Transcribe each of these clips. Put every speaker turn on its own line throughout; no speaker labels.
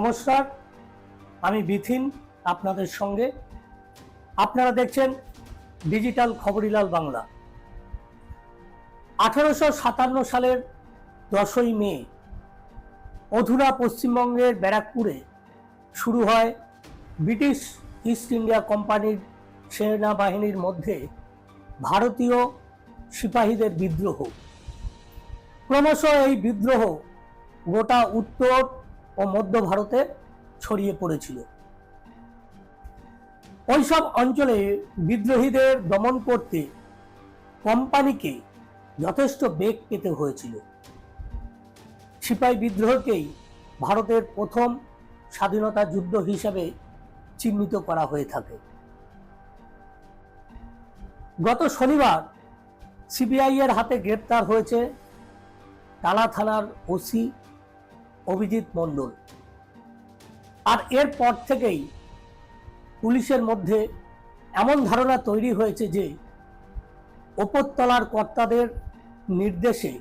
নমস্কার, আমি বিথিন আপনাদের সঙ্গে। আপনারা দেখছেন ডিজিটাল খবরিলাল বাংলা। আঠারোশো সাতান্ন সালের দশই মে অধুনা পশ্চিমবঙ্গের ব্যারাকপুরে শুরু হয় ব্রিটিশ ইস্ট ইন্ডিয়া কোম্পানির সেনাবাহিনীর মধ্যে ভারতীয় সিপাহীদের বিদ্রোহ। ক্রমশ এই বিদ্রোহ গোটা উত্তর ও মধ্য ভারতে ছড়িয়ে পড়েছিল। ওইসব অঞ্চলে বিদ্রোহীদের দমন করতে কোম্পানিকে যথেষ্ট বেগ পেতে হয়েছিল। সিপাহী বিদ্রোহকেই ভারতের প্রথম স্বাধীনতা যুদ্ধ হিসাবে চিহ্নিত করা হয়ে থাকে। গত শনিবার সিবিআই এর হাতে গ্রেপ্তার হয়েছে টালা থানার ওসি অভিজিৎ মণ্ডল। আর এরপর থেকেই পুলিশের মধ্যে এমন ধারণা তৈরি হয়েছে যে ওপরতলার কর্তাদের নির্দেশে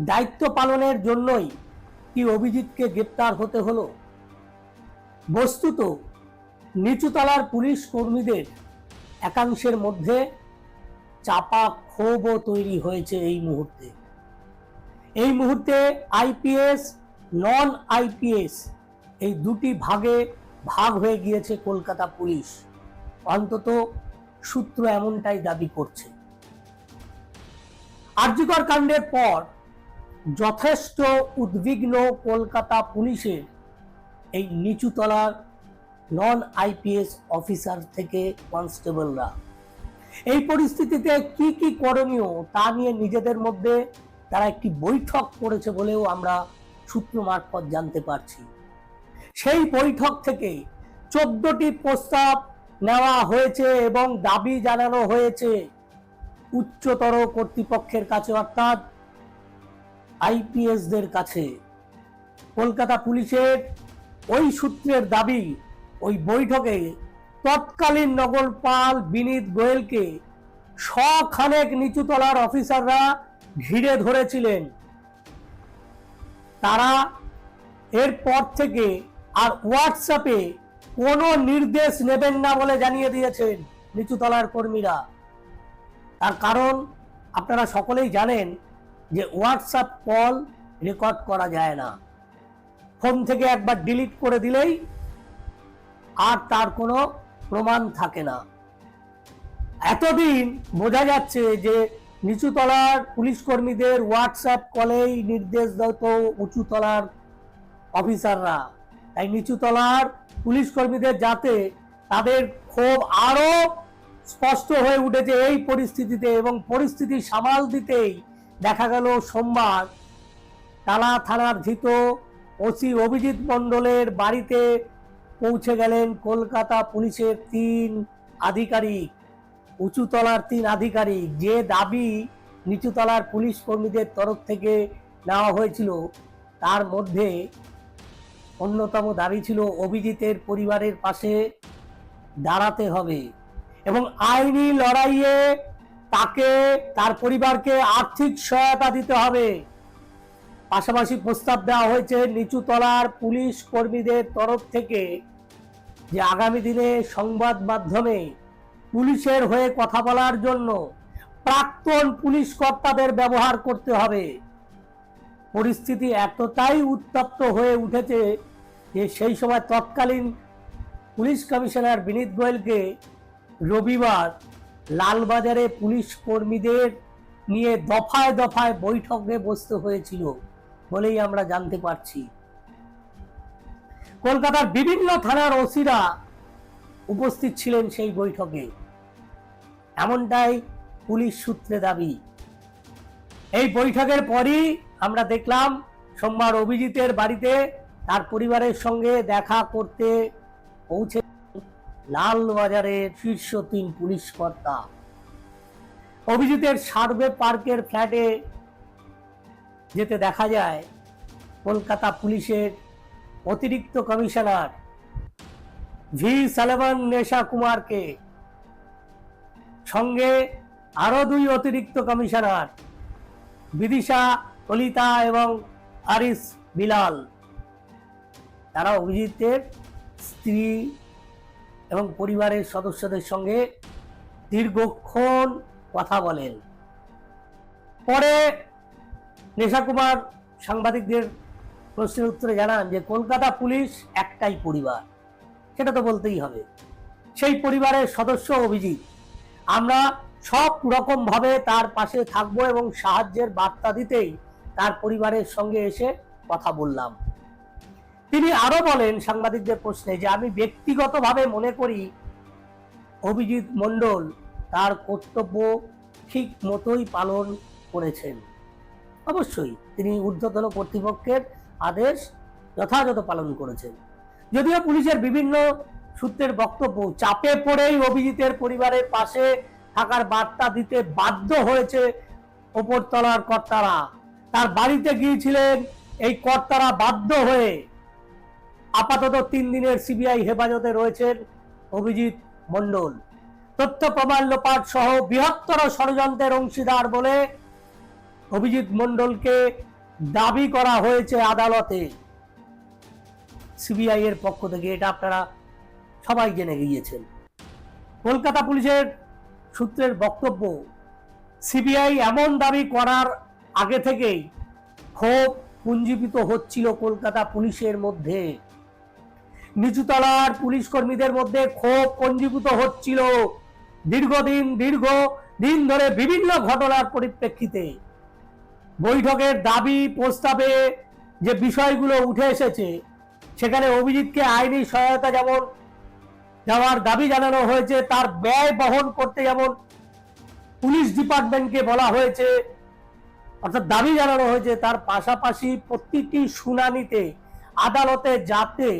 দায়িত্ব পালনের জন্যই কি অভিজিৎকে গ্রেপ্তার হতে হলো? বস্তুত নিচুতলার পুলিশ কর্মীদের একাংশের মধ্যে চাপা ক্ষোভও তৈরি হয়েছে এই মুহূর্তে। এই মুহূর্তে আইপিএস নন আইপিএস এই দুটি ভাগে ভাগ হয়ে গিয়েছে কলকাতা পুলিশ। অন্তত সূত্র এমনটাই দাবি করছে। আর্যিকর কাণ্ডের পর যথেষ্ট উদ্বিগ্ন কলকাতা পুলিশের এই নিচুতলার নন আইপিএস অফিসার থেকে কনস্টেবলরা। এই পরিস্থিতিতে কি কি করণীয় তা নিয়ে নিজেদের মধ্যে তারা একটি বৈঠক করেছে বলেও আমরা সূত্র মারফত জানতে পারছি। সেই বৈঠক থেকে চোদ্দটি প্রস্তাব নেওয়া হয়েছে এবং দাবি জানানো হয়েছে। উচ্চতর কর্তৃপক্ষের কাছে, অর্থাৎ আইপিএসদের কাছে। কলকাতা পুলিশের ওই সূত্রের দাবি, ওই বৈঠকে তৎকালীন নগরপাল বিনীত গোয়েলকে শখানেক নিচুতলার অফিসাররা ঘিরে ধরেছিলেন। তারা এরপর থেকে আর হোয়াটসঅ্যাপে কোনো নির্দেশ নেবেন না বলে জানিয়ে দিয়েছেন নিচুতলার কর্মীরা। তার কারণ আপনারা সকলেই জানেন যে হোয়াটসঅ্যাপ কল রেকর্ড করা যায় না। ফোন থেকে একবার ডিলিট করে দিলেই আর তার কোনো প্রমাণ থাকে না। এতদিন বোঝা যাচ্ছে যে নিচুতলার পুলিশ কর্মীদের হোয়াটসঅ্যাপ কলেই নির্দেশ দিত উঁচুতলার অফিসাররা। তাই নিচুতলার পুলিশ কর্মীদের যাতে তাদের ক্ষোভ আরও স্পষ্ট হয়ে উঠেছে এই পরিস্থিতিতে এবং পরিস্থিতি সামাল দিতেই দেখা গেল সোমবার টালা থানার ধৃত ওসি অভিজিৎ মণ্ডলের বাড়িতে পৌঁছে গেলেন কলকাতা পুলিশের তিন আধিকারিক। উঁচুতলার তিন আধিকারিক যে দাবি নিচুতলার পুলিশ কর্মীদের তরফ থেকে নেওয়া হয়েছিল, তার মধ্যে অন্যতম দাবি ছিল অভিজিতের পরিবারের পাশে দাঁড়াতে হবে এবং আইনি লড়াইয়ে তাকে, তার পরিবারকে আর্থিক সহায়তা দিতে হবে। পাশাপাশি প্রস্তাব দেওয়া হয়েছে নিচুতলার পুলিশ কর্মীদের তরফ থেকে যে আগামী দিনে সংবাদ মাধ্যমে পুলিশের হয়ে কথা বলার জন্য প্রাক্তন পুলিশ কর্তাদের ব্যবহার করতে হবে। পরিস্থিতি এতটাই উত্তপ্ত হয়ে উঠেছে যে সেই সময় তৎকালীন পুলিশ কমিশনার বিনীত গোয়েলকে রবিবার লালবাজারে পুলিশ কর্মীদের নিয়ে দফায় দফায় বৈঠকে বসতে হয়েছিল বলেই আমরা জানতে পারছি। কলকাতার বিভিন্ন থানার ওসিরা উপস্থিত ছিলেন সেই বৈঠকে। এমনটাই পুলিশ সূত্রে দাবি। এই বৈঠকের পরই আমরা দেখলাম সোমবার অভিজিতের বাড়িতে তার পরিবারের সঙ্গে দেখা করতে পৌঁছে লালবাজারের শীর্ষ তিন পুলিশ কর্তা। অভিজিতের সার্ভে পার্কের ফ্ল্যাটে যেতে দেখা যায়, কলকাতা পুলিশের অতিরিক্ত কমিশনার ভি সালেমান নেশা কুমারকে। সঙ্গে আরও দুই অতিরিক্ত কমিশনার, বিদিশা কলিতা এবং আরিস বিলাল। তারা অভিজিতের স্ত্রী এবং পরিবারের সদস্যদের সঙ্গে দীর্ঘক্ষণ কথা বলেন। পরে নেশা কুমার সাংবাদিকদের প্রশ্নের উত্তরে জানান যে, কলকাতা পুলিশ একটাই পরিবার। সেটা তো বলতেই হবে। সেই পরিবারের সদস্য অভিজিৎ। আমরা সব রকম ভাবে তার পাশে থাকব এবং সাহায্যের বার্তা দিতেই তার পরিবারের সঙ্গে এসে কথা বললাম। তিনি আরও বলেন সাংবাদিকদের প্রশ্নে যে, আমি ব্যক্তিগতভাবে মনে করি অভিজিৎ মণ্ডল তার কর্তব্য ঠিক মতোই পালন করেছেন। অবশ্যই, তিনি ঊর্ধ্বতন কর্তৃপক্ষের আদেশ যথাযথ পালন করেছেন। যদিও পুলিশের বিভিন্ন সূত্রের বক্তব্য, চাপে পড়েই অভিজিতের পরিবারের পাশে থাকার বার্তা দিতে বাধ্য হয়েছে ওপরতলার কর্তারা। তার বাড়িতে গিয়েছিলেন এই কর্তারা বাধ্য হয়ে। আপাতত তিন দিনের সিবিআই হেফাজতে রয়েছেন অভিজিৎ মণ্ডল। তথ্য প্রমাণ লোপাট সহ বৃহত্তর ষড়যন্ত্রের অংশীদার বলে অভিজিৎ মণ্ডলকে দাবি করা হয়েছে আদালতে। সিবিআই এর পক্ষ থেকে এটা আপনারা সবাই জেনে গিয়েছেন। কলকাতা পুলিশের সূত্রের বক্তব্য, সিবিআই এমন দাবি করার আগে থেকেই ক্ষোভ পুঞ্জীবিত হচ্ছিল কলকাতা পুলিশের মধ্যে। নিচুতলার পুলিশ কর্মীদের মধ্যে ক্ষোভ পঞ্জীভূত হচ্ছিল। দীর্ঘদিন, দীর্ঘ দিন ধরে বিভিন্ন ঘটনার পরিপ্রেক্ষিতে বৈঠকের দাবি, প্রস্তাবে যে বিষয়গুলো উঠে এসেছে, সেখানে অভিজিৎকে আইনি সহায়তা যেমন দেওয়ার দাবি জানানো হয়েছে, তার ব্যয় বহন করতে যেমন পুলিশ ডিপার্টমেন্টকে বলা হয়েছে, অর্থাৎ দাবি জানানো হয়েছে, তার পাশাপাশি প্রতিটি শুনানিতে আদালতে যাতে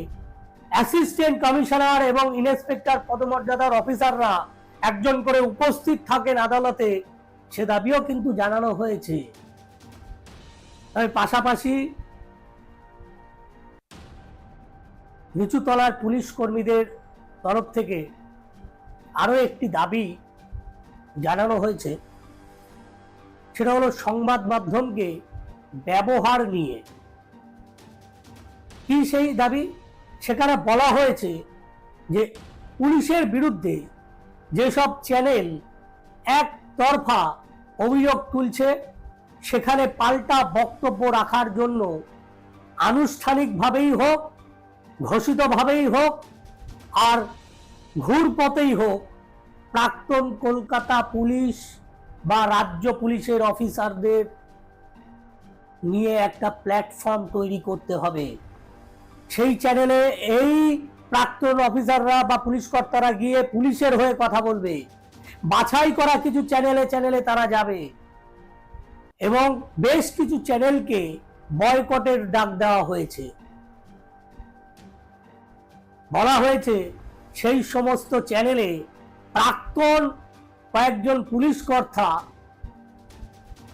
অ্যাসিস্ট্যান্ট কমিশনার এবং ইন্সপেক্টর পদমর্যাদার অফিসাররা একজন করে উপস্থিত থাকেন আদালতে, সে দাবিও কিন্তু জানানো হয়েছে। তবে পাশাপাশি নিচুতলার পুলিশ কর্মীদের তরফ থেকে আরও একটি দাবি জানানো হয়েছে। সেটা হলো সংবাদ মাধ্যমকে ব্যবহার নিয়ে। কি সেই দাবি? সেখানে বলা হয়েছে যে পুলিশের বিরুদ্ধে যেসব চ্যানেল এক তরফা অভিযোগ তুলছে, সেখানে পাল্টা বক্তব্য রাখার জন্য আনুষ্ঠানিকভাবেই হোক, ঘোষিতভাবেই হোক আর ঘুরপথেই হোক, প্রাক্তন কলকাতা পুলিশ বা রাজ্য পুলিশের অফিসারদের নিয়ে একটা প্ল্যাটফর্ম তৈরি করতে হবে। সেই চ্যানেলে এই প্রাক্তন অফিসাররা বা পুলিশ কর্তারা গিয়ে পুলিশের হয়ে কথা বলবে। বাছাই করা কিছু চ্যানেলে চ্যানেলে তারা যাবে। এবং বেশ কিছু চ্যানেলকে বয়কটের ডাক দেওয়া হয়েছে। বলা হয়েছে, সেই সমস্ত চ্যানেলে প্রাক্তন কয়েকজন পুলিশ কর্তা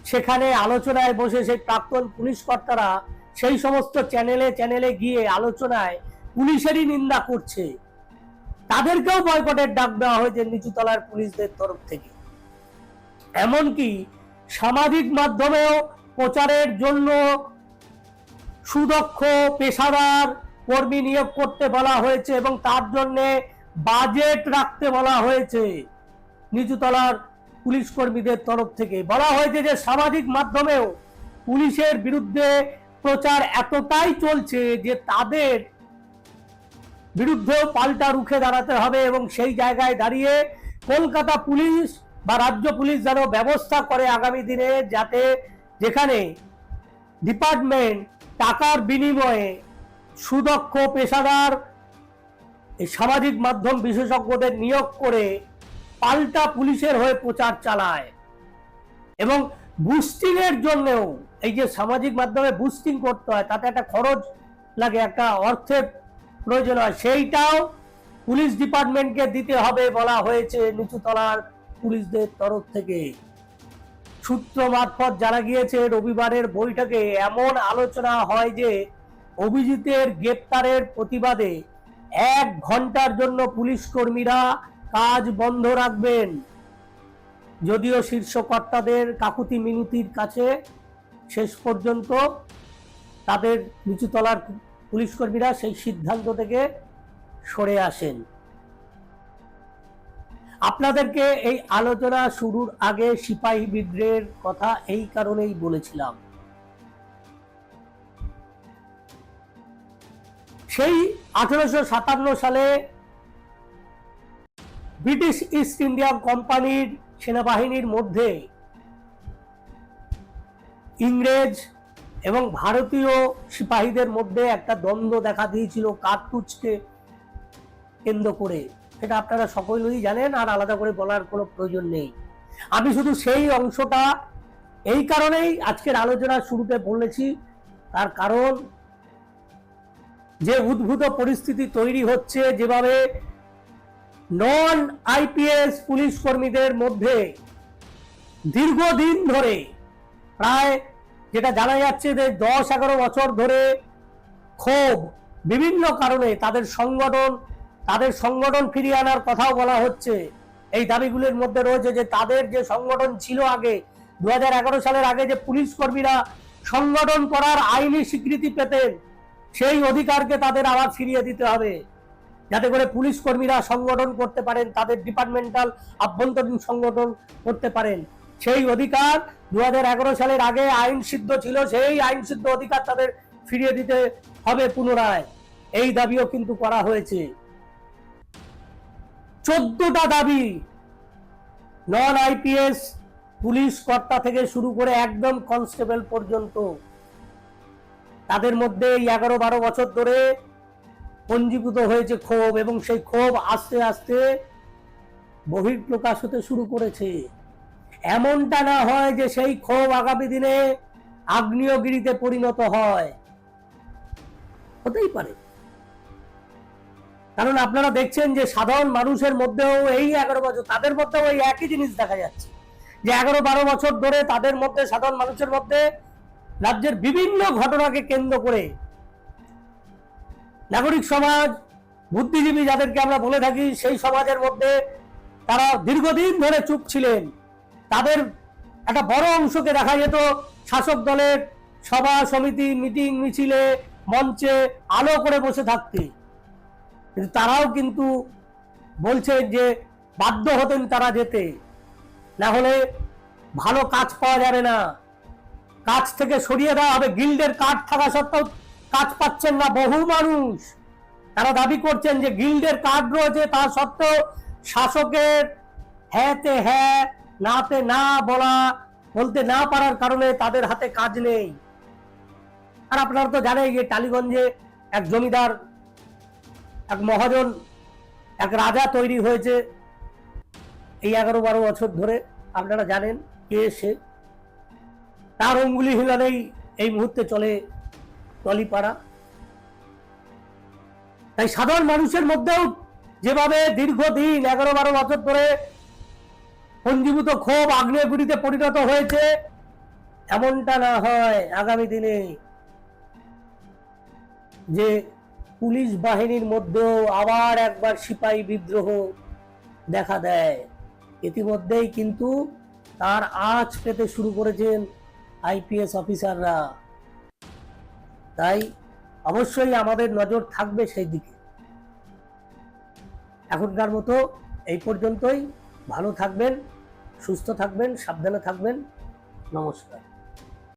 সেখানে আলোচনায় বসে সেই প্রাক্তন পুলিশ কর্তারা সেই সমস্ত চ্যানেলে চ্যানেলে গিয়ে আলোচনায় পুলিশেরই নিন্দা করছে। তাদেরকেও বয়কটের ডাক দেওয়া হয়েছে নিচুতলার পুলিশদের তরফ থেকে। এমনকি সামাজিক মাধ্যমেও প্রচারের জন্য সুদক্ষ পেশাদার কর্মী নিয়োগ করতে বলা হয়েছে এবং তার জন্য বাজেট রাখতে বলা হয়েছে। নিচুতলার পুলিশ কর্মীদের তরফ থেকে। বলা হয়েছে যে সামাজিক মাধ্যমেও পুলিশের বিরুদ্ধে প্রচার এতটাই চলছে যে তাদের বিরুদ্ধেও পাল্টা রুখে দাঁড়াতে হবে এবং সেই জায়গায় দাঁড়িয়ে কলকাতা পুলিশ বা রাজ্য পুলিশ যেন ব্যবস্থা করে আগামী দিনে যাতে যেখানে ডিপার্টমেন্ট টাকার বিনিময়ে সুদক্ষ পেশাদার সামাজিক মাধ্যম বিশেষজ্ঞদের নিয়োগ করে পাল্টা পুলিশের হয়ে প্রচার চালায়। এবং বুস্টিং এর জন্যও এই যে সামাজিক মাধ্যমে বুস্টিং করতে হয়, তাতে একটা খরচ লাগে, একটা অর্থের প্রয়োজন হয়। সেইটাও পুলিশ ডিপার্টমেন্টকে দিতে হবে বলা হয়েছে নিচুতলার পুলিশদের তরফ থেকে। সূত্র মারফত জানা গিয়েছে, রবিবারের বৈঠকে এমন আলোচনা হয় যে অভিজিতের গ্রেপ্তারের প্রতিবাদে এক ঘণ্টার জন্য পুলিশ কর্মীরা কাজ বন্ধ রাখবেন। যদিও শীর্ষ কর্তাদের কাকুতি মিনতির কাছে শেষ পর্যন্ত তাদের নিচুতলার পুলিশ কর্মীরা সেই সিদ্ধান্ত থেকে সরে আসেন। আপনাদেরকে এই আলোচনা শুরুর আগে সিপাহী বিদ্রোহের কথা এই কারণেই বলেছিলাম। সেই আঠারোশো সাতান্ন সালে ব্রিটিশ ইস্ট ইন্ডিয়া কোম্পানির সেনাবাহিনীর মধ্যে ইংরেজ এবং ভারতীয় সিপাহীদের মধ্যে একটা দ্বন্দ্ব দেখা দিয়েছিল কার্তুজকে কেন্দ্র করে। সেটা আপনারা সকলেই জানেন, আর আলাদা করে বলার কোনো প্রয়োজন নেই। আমি শুধু সেই অংশটা এই কারণেই আজকের আলোচনার শুরুতে বলেছি, তার কারণ যে উদ্ভূত পরিস্থিতি তৈরি হচ্ছে যেভাবে নন আইপিএস পুলিশ কর্মীদের মধ্যে দীর্ঘদিন ধরে, প্রায় যেটা জানা যাচ্ছে যে দশ এগারো বছর ধরে ক্ষোভ, বিভিন্ন কারণে তাদের সংগঠন তাদের সংগঠন ফিরিয়ে আনার কথাও বলা হচ্ছে। এই দাবিগুলির মধ্যে রয়েছে যে তাদের যে সংগঠন ছিল আগে, দু হাজার এগারো সালের আগে যে পুলিশ কর্মীরা সংগঠন করার আইনি স্বীকৃতি পেতেন সেই অধিকারকে তাদের আবার ফিরিয়ে দিতে হবে। যাতে করে পুলিশ কর্মীরা সংগঠন করতে পারেন, তাদের ডিপার্টমেন্টাল আভ্যন্তরীণ সংগঠন করতে পারেন। সেই অধিকার দু হাজার এগারো সালের আগে আইন সিদ্ধ ছিল, সেই আইন সিদ্ধ অধিকার তাদের ফিরিয়ে দিতে হবে পুনরায়। এই দাবিও কিন্তু করা হয়েছে। চোদ্দটা দাবি নন আইপিএস পুলিশ কর্তা থেকে শুরু করে একদম কনস্টেবল পর্যন্ত। তাদের মধ্যে এগারো বারো বছর ধরে পঞ্জীভূত হয়েছে ক্ষোভ এবং সেই ক্ষোভ আস্তে আস্তে বহির্প্রকাশ হতে শুরু করেছে। এমনটা না হয় যে সেই ক্ষোভ আগামী দিনে আগ্নেয়গিরিতে পরিণত হয়। হতেই পারে। কারণ আপনারা দেখছেন যে সাধারণ মানুষের মধ্যেও এই এগারো বছর, তাদের মধ্যেও এই একই জিনিস দেখা যাচ্ছে। যে এগারো বারো বছর ধরে তাদের মধ্যে, সাধারণ মানুষের মধ্যে রাজ্যের বিভিন্ন ঘটনাকে কেন্দ্র করে নাগরিক সমাজ, বুদ্ধিজীবী যাদেরকে আমরা বলে থাকি, সেই সমাজের মধ্যে তারা দীর্ঘদিন ধরে চুপ ছিলেন। তাদের একটা বড় অংশকে দেখা যেত শাসক দলের সভা, সমিতি, মিটিং, মিছিলে, মঞ্চে আলো করে বসে থাকতে। কিন্তু তারাও কিন্তু বলছে যে বাধ্য হতেন তারা যেতে। না হলে ভালো কাজ পাওয়া যাবে না। কাজ থেকে সরিয়ে দেওয়া হবে। গিল্ডের কার্ড থাকা সত্ত্বেও কাজ পাচ্ছেন না বহু মানুষ। তারা দাবি করছেন যে গিল্ডের কার্ড রয়েছে, তা সত্ত্বেও শাসকের হ্যাঁতে হ্যাঁ নাতে না বলা, বলতে না পারার কারণে তাদের হাতে কাজ নেই। আর আপনারা তো জানেন যে টালিগঞ্জে এক জমিদার, এক মহাজন, এক রাজা তৈরি হয়েছে। এই এগারো বারো বছর ধরে আপনারা জানেন কে সে। তার অঙ্গুলি হিলানেই এই মুহূর্তে চলে টলিপাড়া। তাই সাধারণ মানুষের মধ্যেও যেভাবে দীর্ঘদিন এগারো বারো বছর ধরে পঞ্জীভূত ক্ষোভ আগ্নেয়গুড়িতে পরিণত হয়েছে, এমনটা না হয় আগামী দিনে যে পুলিশ বাহিনীর মধ্যেও আবার একবার সিপাহী বিদ্রোহ দেখা দেয়। ইতিমধ্যেই কিন্তু তার আঁচ পেতে শুরু করেছেন আইপিএস অফিসাররা। তাই অবশ্যই আমাদের নজর থাকবে সেই দিকে। এখনকার মতো এই পর্যন্তই। ভালো থাকবেন, সুস্থ থাকবেন, সাবধানে থাকবেন। নমস্কার।